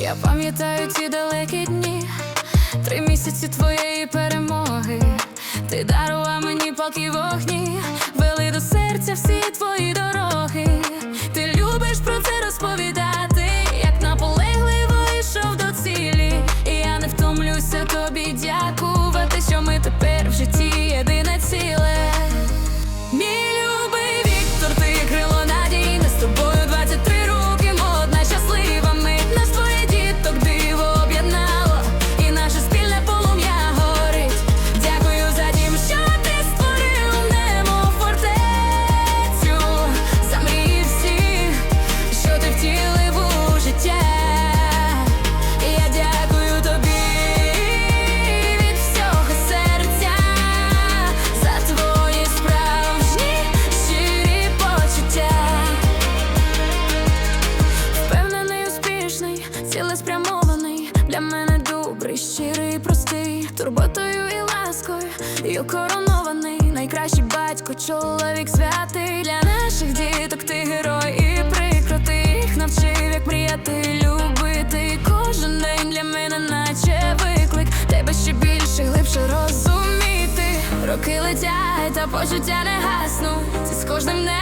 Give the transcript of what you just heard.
Я пам'ятаю ті далекі дні, три місяці твоєї перемоги. Ти дарував мені палки вогні, вели до серця всі твої дороги. Ти любиш про це розповідати, як наполегливо йшов до цілі. І я не втомлюся тобі дякувати, Для мене добрий, щирий, простий, турботою і ласкою, і коронований, найкращий батько, чоловік святий для наших діток, ти герой і прикро, їх навчив, як мріяти, любити. Кожен день для мене, наче виклик, тебе ще більше, глибше розуміти. Роки летять, а почуття не гаснуть. З кожним днем